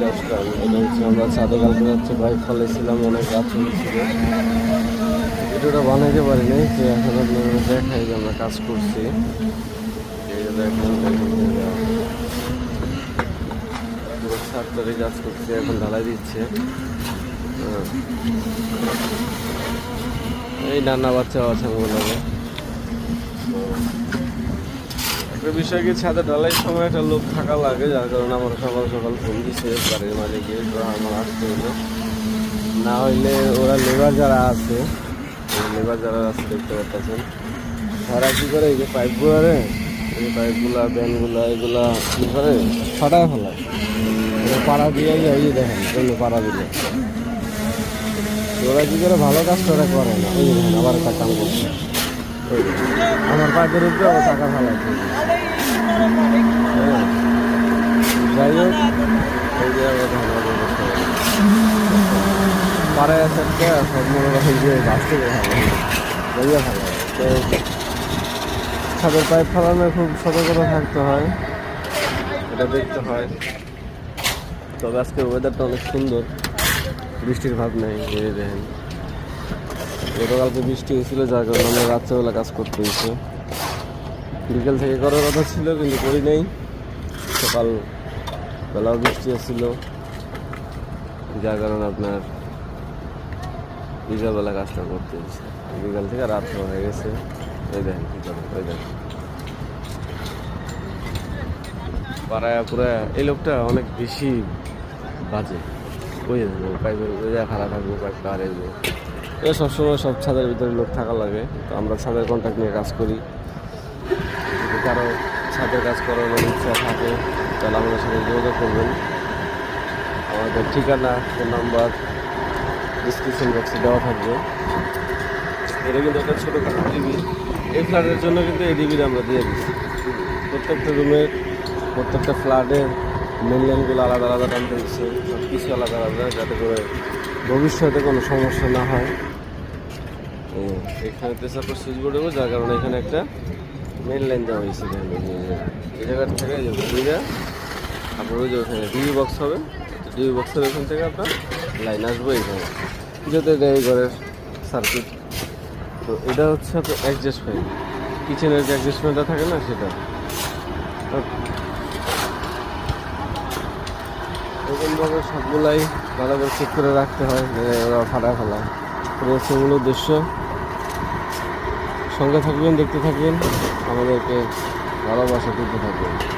গাছটা এটা হচ্ছে আমরা কালকে হচ্ছে বাইক ফলাইছিলাম অনেক গাছ হয়েছিল ভিডিওটা বানাইতে পারি নাই তো এখন আপনাদের দেখাই যে আমরা কাজ করছি পুরো সাত তরে কাজ করছি এখন ঢালাই দিচ্ছে। এই নানা বাচ্চা আছে একটা বিষয় কি, ছাদে ঢালাই সময় একটা লোক থাকা লাগে, যার কারণে আমার সকাল সকাল ফোন দিছে, বাড়ির মালিকে তো আমার আসতে হইল না হইলে ওরা লেবার যারা আছে লেবার যারা আছে দেখতে পাচ্ছেন তারা কি করে, এই যে পাইপগুলো রে, এই পাইপগুলা, ব্যানগুলা, এগুলা কি করে? ফাটায় ফেলায়। পাড়া দিয়ে যে দেখেন জন্য পাড়া দিলে ওরা কি করে, ভালো কাজ করে করে না আবার একটা কাম করছে। আমার পাইপের উপরে ও টাকা ফেলাচ্ছে। যাই হোক, এই যে আছে একটা সব মনে রাখে যে গাছ থেকে ভালো ভালো তো ছাদের পাইপ ফেলানো খুব সতর্কতা থাকতে হয়। এটা দেখতে হয়। তবে আজকে ওয়েদারটা অনেক সুন্দর। বৃষ্টির ভাব নেই দেখেন। গতকালকে বৃষ্টি হয়েছিল, যার কারণে আমরা রাত্রেবেলা কাজ করতে হয়েছে। বিকেল থেকে করার কথা ছিল, কিন্তু করি নেই। সকাল বেলাও বৃষ্টি আসছিল যার কারণে আপনার বিকালবেলা কাজটা করতে হয়েছে। বিকাল থেকে রাত্র হয়ে গেছে। ওই দেখেন কী করে ওই দেখেন। পাড়ায় পুরা এই লোকটা অনেক বেশি বাজে। ওই পাইপের ওই খারাপ থাকব পাইপ পার এগুলো এ সবসময় সব ছাদের ভিতরে লোক থাকা লাগে, তো আমরা ছাদের কন্ট্যাক্ট নিয়ে কাজ করি। যদি কারও ছাদের কাজ করার মনে ইচ্ছা থাকে, তাহলে আমাদের সাথে যোগাযোগ করবেন। আমাদের ঠিকানা, ফোন নাম্বার ডিসক্রিপশন বক্সে দেওয়া থাকবে। এটা কিন্তু একটা ছোটোখাটো টিভি এই ফ্ল্যাটের জন্য কিন্তু এই টিভিটা আমরা দিয়ে দিচ্ছি প্রত্যেকটা রুমের প্রত্যেকটা ফ্ল্যাটের মেন লাইনগুলো আলাদা আলাদা টানতে দিচ্ছে সব কিছু আলাদা আলাদা, যাতে করে ভবিষ্যতে কোনো সমস্যা না হয়। ও, এখানে তেসাপুর সুইচ বোর্ড দেবো যার কারণে এখানে একটা মেন লাইন দেওয়া হয়েছে এই যে- এই জায়গা থেকে এই আপনার ওই যে ওখানে ডিবি বক্স হবে। ডিবি বক্সের ওখান থেকে আপনার লাইন আসবে এখানে। এটা এই ঘরের সার্কিট তো এটা হচ্ছে আপনার অ্যাডজাস্ট ফ্যান কিচেনের যে অ্যাডজাস্টমেন্টটা থাকে না সেটা। এরকমভাবে সবগুলাই ভালো করে চেক করে রাখতে হয় ওরা ফাটা ফেলা হচ্ছে উদ্দেশ্য। সঙ্গে থাকবেন দেখতে থাকবেন। আমাদেরকে ভালোবাসা দিতে থাকবেন।